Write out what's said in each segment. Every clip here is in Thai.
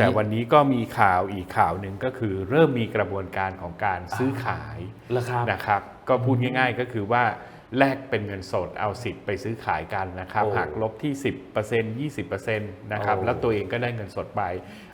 แต่วันนี้ก็มีข่าวอีกข่าวหนึ่งก็คือเริ่มมีกระบวนการของการซื้อขายราคานะครับ ก็พูดง่าย ๆ ก็คือว่าแลกเป็นเงินสดเอาสิทธิ์ไปซื้อขายกันนะครับโอ้หักลบที่ 10% 20%นะครับโอ้แล้วตัวเองก็ได้เงินสดไป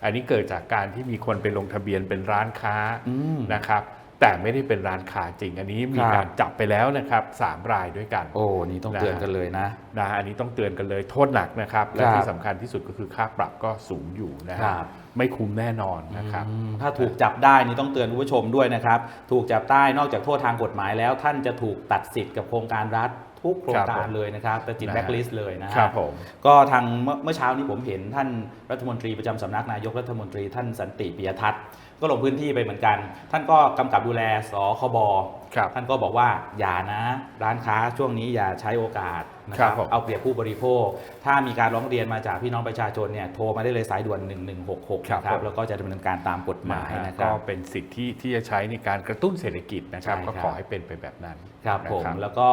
อันนี้เกิดจากการที่มีคนไปลงทะเบียนเป็นร้านค้าอืมนะครับ แต่ไม่ได้เป็นร้านค้าจริง อันนี้มีครับการจับไปแล้วนะครับสามรายด้วยกัน โอ้นี่ต้องเตือนกันเลยนะนะฮะอันนี้ต้องเตือนกันเลยโทษหนักนะครับ และครับที่สำคัญที่สุดก็คือค่าปรับก็สูงอยู่นะครัฮะบไม่คุ้มแน่นอนนะครับอืมถ้าถูกจับได้นี่ต้องเตือนคุณผู้ชมด้วยนะครับ ถูกจับได้นอกจากโทษทางกฎหมายแล้ว ท่านจะถูกตัดสิทธิ์กับโครงการรัฐ ทุกโครงครับการผมเลยนะครับแต่จิตนะฮะแบ็กลิสต์เลยนะฮะครับผมก็ทางเมื่อเมื่อเช้านี้ผมเห็นท่านรัฐมนตรีประจำสำนักนายกรัฐมนตรีท่านสันติปิยทัศน์ก็ลงพื้นที่ไปเหมือนกัน ท่านก็กำกับดูแลสคบครับ ท่านก็บอกว่าอย่านะร้านค้าช่วงนี้อย่าใช้โอกาสนะคครัรับบผมเอาเปรียบผู้บริโภค ถ้ามีการร้องเรียนมาจากพี่น้องประชาชนเนี่ยโทรมาได้เลยสายด่วน 1166ครับนะครัผบมแล้วก็จะดำเนินการตามกฎหมายนะฮะนะคก็รับเป็นสิทธิที่จะใช้ในการกระตุ้นเศรษฐกิจนะครับใช่ก็ครับขอให้เป็นไปแบบนั้นครับผมนะแล้วก็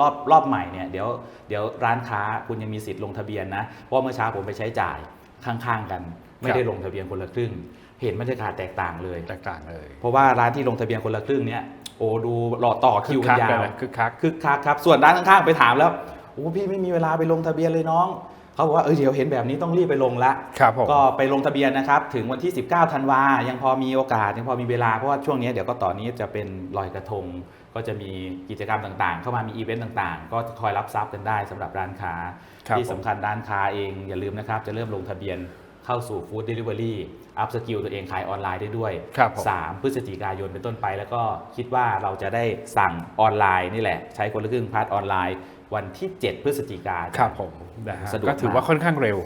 รอบรอบใหม่เนี่ยเดี๋ยวเดี๋ยวร้านค้าคุณยังมีสิทธิ์ลงทะเบียนนะเพราะเมื่อเช้าผมไปใช้จ่ายข้างๆกัน ไม่ได้ลงทะเบียนคนละครึ่ง เห็นบรรยากาศแตกต่างเลยแตกต่างเลย เพราะว่าร้านที่ลงทะเบียนคนละครึ่งเนี่ย โอ้ดูรอต่อคิวกันยาวคึกคักคึกคักครับส่วนร้านข้างๆไปถามแล้วโอ้พี่ไม่มีเวลาไปลงทะเบียนเลยน้องเขาบอกว่าเออเดี๋ยวเห็นแบบนี้ต้องรีบไปลงละครับผมก็ไปลงทะเบียนนะครับ ถึงวันที่ 19ธันวายังพอมีโอกาส ยังพอมีเวลาเพราะว่าช่วงนี้เดี๋ยวก็ต่อนนี้จะเป็นลอยกระทง ก็จะมีกิจกรรมต่างๆ เข้ามามีอีเวนต์ต่างๆ ก็คอยรับทรัพย์กันได้สำหรับร้านค้าครับที่ผมสำคัญร้านค้าเองอย่าลืมนะครับจะเริ่มลงทะเบียน เข้าสู่ฟู้ดเดลิเวอรี่อัพสกิลตัวเองขายออนไลน์ได้ด้วย ครับผม 3 พฤศจิกายนเป็นต้นไป แล้วก็คิดว่าเราจะได้สั่งออนไลน์นี่แหละ ใช้คนละครึ่งพาร์ทออนไลน์ วันที่ 7 พฤศจิกายนครับผมนะฮะสะดวกก็ถือมากว่าค่อนข้างเร็ว